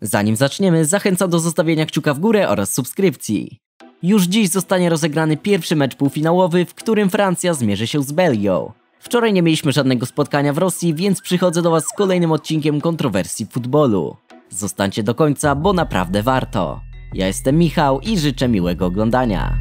Zanim zaczniemy, zachęcam do zostawienia kciuka w górę oraz subskrypcji. Już dziś zostanie rozegrany pierwszy mecz półfinałowy, w którym Francja zmierzy się z Belgią. Wczoraj nie mieliśmy żadnego spotkania w Rosji, więc przychodzę do Was z kolejnym odcinkiem kontrowersji futbolu. Zostańcie do końca, bo naprawdę warto. Ja jestem Michał i życzę miłego oglądania.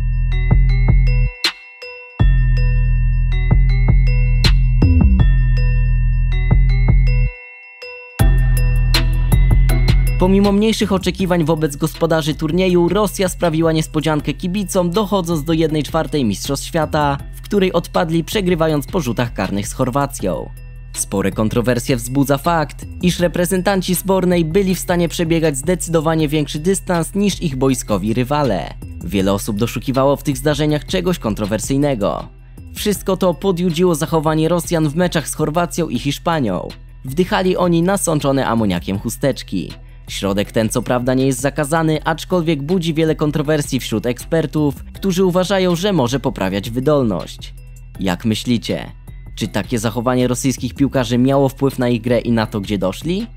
Pomimo mniejszych oczekiwań wobec gospodarzy turnieju, Rosja sprawiła niespodziankę kibicom, dochodząc do 1-4 Mistrzostw Świata, w której odpadli przegrywając po rzutach karnych z Chorwacją. Spore kontrowersje wzbudza fakt, iż reprezentanci zbornej byli w stanie przebiegać zdecydowanie większy dystans niż ich boiskowi rywale. Wiele osób doszukiwało w tych zdarzeniach czegoś kontrowersyjnego. Wszystko to podjudziło zachowanie Rosjan w meczach z Chorwacją i Hiszpanią. Wdychali oni nasączone amoniakiem chusteczki. Środek ten co prawda nie jest zakazany, aczkolwiek budzi wiele kontrowersji wśród ekspertów, którzy uważają, że może poprawiać wydolność. Jak myślicie? Czy takie zachowanie rosyjskich piłkarzy miało wpływ na ich grę i na to, gdzie doszli?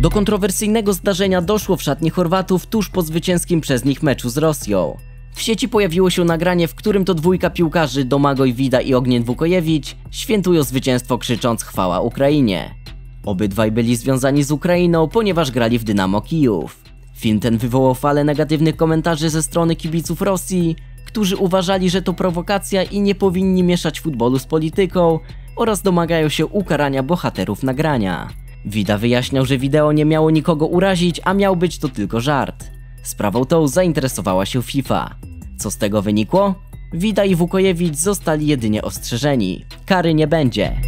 Do kontrowersyjnego zdarzenia doszło w szatni Chorwatów tuż po zwycięskim przez nich meczu z Rosją. W sieci pojawiło się nagranie, w którym to dwójka piłkarzy Domagoj Wida i Ognien Wukojewicz świętują zwycięstwo krzycząc chwała Ukrainie. Obydwaj byli związani z Ukrainą, ponieważ grali w Dynamo Kijów. Film ten wywołał falę negatywnych komentarzy ze strony kibiców Rosji, którzy uważali, że to prowokacja i nie powinni mieszać futbolu z polityką oraz domagają się ukarania bohaterów nagrania. Wida wyjaśniał, że wideo nie miało nikogo urazić, a miał być to tylko żart. Sprawą tą zainteresowała się FIFA. Co z tego wynikło? Wida i Wukojewicz zostali jedynie ostrzeżeni. Kary nie będzie.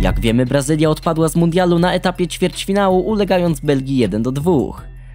Jak wiemy, Brazylia odpadła z mundialu na etapie ćwierćfinału, ulegając Belgii 1 do 2.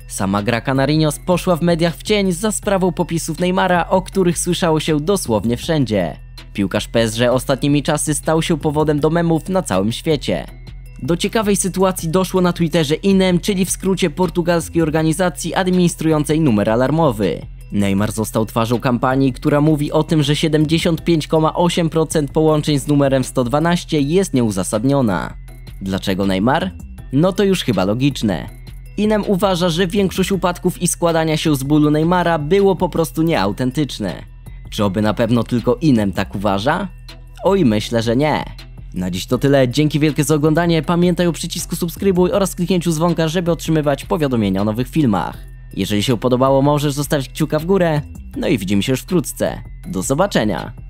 Sama gra Canarinos poszła w mediach w cień za sprawą popisów Neymara, o których słyszało się dosłownie wszędzie. Piłkarz PSG ostatnimi czasy stał się powodem do memów na całym świecie. Do ciekawej sytuacji doszło na Twitterze INEM, czyli w skrócie portugalskiej organizacji administrującej numer alarmowy. Neymar został twarzą kampanii, która mówi o tym, że 75,8% połączeń z numerem 112 jest nieuzasadniona. Dlaczego Neymar? No to już chyba logiczne. Inem uważa, że większość upadków i składania się z bólu Neymara było po prostu nieautentyczne. Czy oby na pewno tylko Inem tak uważa? Oj, myślę, że nie. Na dziś to tyle, dzięki wielkie za oglądanie, pamiętaj o przycisku subskrybuj oraz kliknięciu dzwonka, żeby otrzymywać powiadomienia o nowych filmach. Jeżeli się podobało, możesz zostawić kciuka w górę, no i widzimy się już wkrótce. Do zobaczenia!